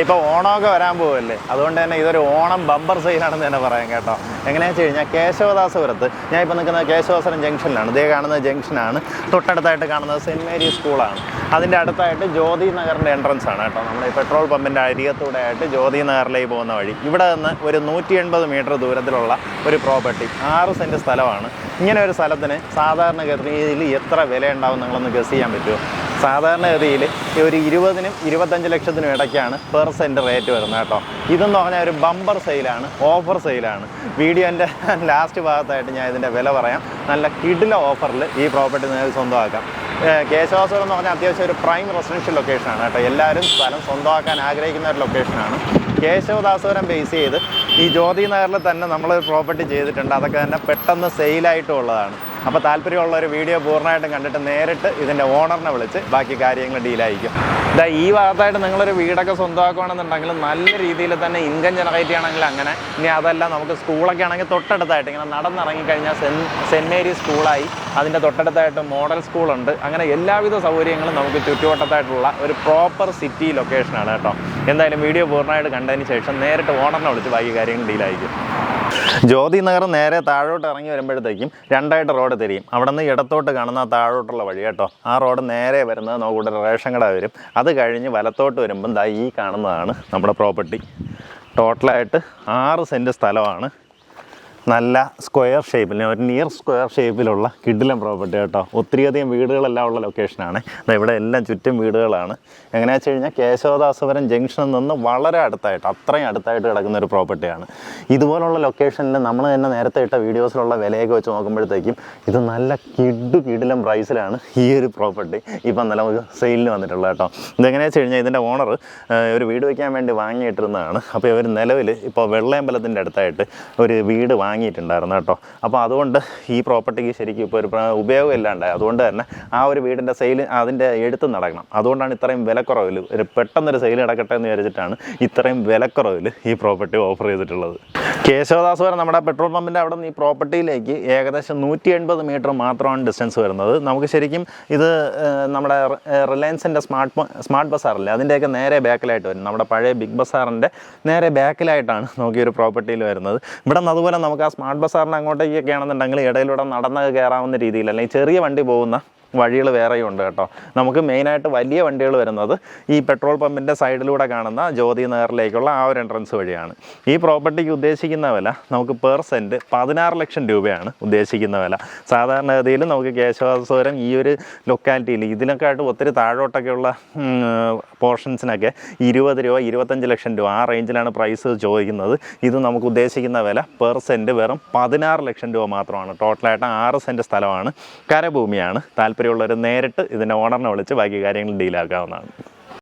ഇപ്പോൾ ഓണമൊക്കെ വരാൻ പോവല്ലേ? അതുകൊണ്ട് തന്നെ ഇതൊരു ഓണം ബമ്പർ സെയിലാണെന്ന് തന്നെ പറയാം കേട്ടോ. എങ്ങനെയാണെന്ന് വെച്ച് കഴിഞ്ഞാൽ കേശവദാസപുരത്ത് ഞാൻ ഇപ്പോൾ നിൽക്കുന്നത് കേശവദാസപുരം ജംഗ്ഷനിലാണ് ഇതേ കാണുന്ന ജംഗ്ഷനാണ് തൊട്ടടുത്തായിട്ട് കാണുന്നത് സെന്റ് മേരി സ്കൂളാണ് അതിന്റെ അടുത്തായിട്ട് ജ്യോതി നഗറിന്റെ എൻട്രൻസ് ആണ് കേട്ടോ. നമ്മൾ ഈ പെട്രോൾ പമ്പിന്റെ അരികത്തൂടെ ആയിട്ട് ജ്യോതി നഗറിലേക്ക് പോകുന്ന വഴി. ഇവിടെ നിന്ന് ഒരു നൂറ്റി എൺപത് മീറ്റർ ദൂരത്തിലുള്ള ഒരു പ്രോപ്പർട്ടി ആറ് സെന്റ് സ്ഥലമാണ്. ഇങ്ങനെ ഒരു സ്ഥലത്തിന് സാധാരണഗതിയിൽ എത്ര വില ഉണ്ടാവും നിങ്ങളൊന്ന് ഗസ് ചെയ്യാൻ പറ്റുമോ? സാധാരണഗതിയിൽ ഒരു ഇരുപതിനും ഇരുപത്തഞ്ച് ലക്ഷത്തിനും ഇടയ്ക്കാണ് പെർ സെന്റ് റേറ്റ് വരുന്നത് കേട്ടോ. ഇതെന്ന് പറഞ്ഞാൽ ഒരു ബമ്പർ സെയിലാണ് ഓഫർ സെയിലാണ്. വീഡിയോന്റെ ലാസ്റ്റ് ഭാഗത്തായിട്ട് ഞാൻ ഇതിന്റെ വില പറയാം. നല്ല കിടില ഓഫറിൽ ഈ പ്രോപ്പർട്ടി നിങ്ങൾക്ക് സ്വന്തമാക്കാം. കേശവാസുരം എന്ന് പറഞ്ഞാൽ അത്യാവശ്യം ഒരു പ്രൈം റെസിഡൻഷ്യൽ ലൊക്കേഷനാണ് കേട്ടോ. എല്ലാവരും സ്ഥലം സ്വന്തമാക്കാൻ ആഗ്രഹിക്കുന്ന ഒരു ലൊക്കേഷനാണ്. കേശവദാസുരം ബേസ് ചെയ്ത് ഈ ജ്യോതി നഗറിൽ തന്നെ നമ്മൾ പ്രോപ്പർട്ടി ചെയ്തിട്ടുണ്ട്. അതൊക്കെ തന്നെ പെട്ടെന്ന് സെയിലായിട്ടും ഉള്ളതാണ്. അപ്പോൾ താല്പര്യമുള്ള ഒരു വീഡിയോ പൂർണമായിട്ടും കണ്ടിട്ട് നേരിട്ട് ഇതിന്റെ ഓണറിനെ വിളിച്ച് ബാക്കി കാര്യങ്ങൾ ഡീലായിരിക്കും ഇതാ ഈ ഭാഗത്തായിട്ട് നിങ്ങളൊരു വീടൊക്കെ സ്വന്തമാക്കുകയാണെന്നുണ്ടെങ്കിൽ നല്ല രീതിയിൽ തന്നെ ഇൻകം ജനറേറ്റ് ചെയ്യണമെങ്കിൽ അങ്ങനെ. ഇനി അതല്ല നമുക്ക് സ്കൂളൊക്കെ ആണെങ്കിൽ തൊട്ടടുത്തായിട്ട് ഇങ്ങനെ നടന്നിറങ്ങി കഴിഞ്ഞാൽ സെൻ സെന്റ് മേരി സ്കൂളായി അതിന്റെ തൊട്ടടുത്തായിട്ട് മോഡൽ സ്കൂളുണ്ട് അങ്ങനെ എല്ലാവിധ സൗകര്യങ്ങളും നമുക്ക് ചുറ്റുവട്ടത്തായിട്ടുള്ള ഒരു പ്രോപ്പർ സിറ്റി ലൊക്കേഷനാണ് കേട്ടോ. എന്തായാലും വീഡിയോ പൂർണമായിട്ട് കണ്ടതിന് ശേഷം നേരിട്ട് ഓണറിനെ വിളിച്ച് ബാക്കി കാര്യങ്ങൾ ഡീലായിരിക്കും ജ്യോതി നഗർ നേരെ താഴോട്ട് ഇറങ്ങി വരുമ്പോഴത്തേക്കും രണ്ടായിട്ട് റോഡ് തിരിയും. അവിടെ നിന്ന് ഇടത്തോട്ട് കാണുന്ന താഴോട്ടുള്ള വഴി കേട്ടോ. ആ റോഡ് നേരെ വരുന്നത് നോക്കൂടെ റേഷൻ കട വരും. അത് കഴിഞ്ഞ് വലത്തോട്ട് വരുമ്പം ദാ ഈ കാണുന്നതാണ് നമ്മുടെ പ്രോപ്പർട്ടി. ടോട്ടലായിട്ട് ആറ് സെന്റ് സ്ഥലമാണ് നല്ല സ്ക്വയർ ഷേപ്പിൽ ഒരു നിയർ സ്ക്വയർ ഷേപ്പിലുള്ള കിഡിലം പ്രോപ്പർട്ടി കേട്ടോ ഒത്തിരിയധികം വീടുകളെല്ലാം ഉള്ള ലൊക്കേഷനാണ് ഇവിടെ എല്ലാം ചുറ്റും വീടുകളാണ്. എങ്ങനെയാണെന്ന് വെച്ച് കഴിഞ്ഞാൽ കേശവദാസപുരം ജംഗ്ഷനിൽ നിന്ന് വളരെ അടുത്തായിട്ട് അത്രയും അടുത്തായിട്ട് കിടക്കുന്ന ഒരു പ്രോപ്പർട്ടിയാണ് ഇതുപോലുള്ള ലൊക്കേഷനിൽ നമ്മൾ തന്നെ നേരത്തെ ഇട്ട വീഡിയോസിലുള്ള വിലയൊക്കെ വെച്ച് നോക്കുമ്പോഴത്തേക്കും ഇത് നല്ല കിഡ് കിഡിലം പ്രൈസിലാണ് ഈ ഒരു പ്രോപ്പർട്ടി ഇപ്പം നല്ല സെയിലിന് വന്നിട്ടുള്ളത് കേട്ടോ. ഇതെങ്ങനെയാണെന്ന് വെച്ച് കഴിഞ്ഞാൽ ഇതിന്റെ ഓണർ ഒരു വീട് വയ്ക്കാൻ വേണ്ടി വാങ്ങിയിട്ടിരുന്നതാണ്. അപ്പോൾ ഇവർ നിലവിൽ ഇപ്പോൾ വെള്ളയമ്പലത്തിന്റെ അടുത്തായിട്ട് ഒരു വീട് വാങ്ങിയിട്ടുണ്ടായിരുന്നു കേട്ടോ. അപ്പോൾ അതുകൊണ്ട് ഈ പ്രോപ്പർട്ടിക്ക് ശരിക്കും ഇപ്പോൾ ഒരു ഉപയോഗമില്ലാണ്ടായി. അതുകൊണ്ട് തന്നെ ആ ഒരു വീടിന്റെ സെയിൽ അതിന്റെ എഴുത്ത് നടക്കണം. അതുകൊണ്ടാണ് ഇത്രയും വിലക്കുറവിൽ ഒരു പെട്ടെന്നൊരു സെയിൽ നടക്കട്ടെ എന്ന് വിചാരിച്ചിട്ടാണ് ഇത്രയും വിലക്കുറവിൽ ഈ പ്രോപ്പർട്ടി ഓഫർ ചെയ്തിട്ടുള്ളത്. കേശവദാസ് വരെ നമ്മുടെ പെട്രോൾ പമ്പിന്റെ അവിടെ നിന്ന് ഈ പ്രോപ്പർട്ടിയിലേക്ക് ഏകദേശം നൂറ്റി എൺപത് മീറ്റർ മാത്രമാണ് ഡിസ്റ്റൻസ് വരുന്നത്. നമുക്ക് ശരിക്കും ഇത് നമ്മുടെ റിലയൻസിന്റെ സ്മാർട്ട് സ്മാർട്ട് ബസാറില്ലേ അതിന്റെയൊക്കെ നേരെ ബാക്കിലായിട്ട് വരും. നമ്മുടെ പഴയ ബിഗ് ബസാറിന്റെ നേരെ ബാക്കിലായിട്ടാണ് നമുക്ക് ഈ ഒരു പ്രോപ്പർട്ടിയിൽ വരുന്നത്. ഇവിടെ നിന്ന് അതുപോലെ നമുക്ക് ആ സ്മാർട്ട് ബസാറിന് അങ്ങോട്ടേക്കൊക്കെ ആണെന്നുണ്ടെങ്കിൽ ഇടയിലൂടെ നടന്ന് കയറാവുന്ന രീതിയിൽ അല്ലെങ്കിൽ ചെറിയ വണ്ടി പോകുന്ന വഴികൾ വേറെയും ഉണ്ട് കേട്ടോ. നമുക്ക് മെയിനായിട്ട് വലിയ വണ്ടികൾ വരുന്നത് ഈ പെട്രോൾ പമ്പിന്റെ സൈഡിലൂടെ കാണുന്ന ജ്യോതി നഗറിലേക്കുള്ള ആ ഒരു എൻട്രൻസ് വഴിയാണ്. ഈ പ്രോപ്പർട്ടിക്ക് ഉദ്ദേശിക്കുന്ന വില നമുക്ക് പെർ സെന്റ് പതിനാറ് ലക്ഷം രൂപയാണ് ഉദ്ദേശിക്കുന്ന വില. സാധാരണഗതിയിൽ നമുക്ക് കേശവാസപുരം ഈ ഒരു ലൊക്കാലിറ്റിയിൽ ഇതിനൊക്കെ ആയിട്ട് ഒത്തിരി താഴോട്ടൊക്കെയുള്ള പോർഷൻസിനൊക്കെ ഇരുപത് രൂപ ഇരുപത്തഞ്ച് ലക്ഷം രൂപ ആ റേഞ്ചിലാണ് പ്രൈസ് ചോദിക്കുന്നത്. ഇത് നമുക്ക് ഉദ്ദേശിക്കുന്ന വില പെർ സെന്റ് വെറും പതിനാറ് ലക്ഷം രൂപ മാത്രമാണ്. ടോട്ടലായിട്ട് ആറ് സെന്റ് സ്ഥലമാണ്. കരഭൂമിയാണ് താല്പര്യമുള്ളവർ നേരിട്ട് ഇതിന്റെ ഓണറിനെ വിളിച്ച് ബാക്കി കാര്യങ്ങൾ ഡീലാക്കാവുന്നതാണ്.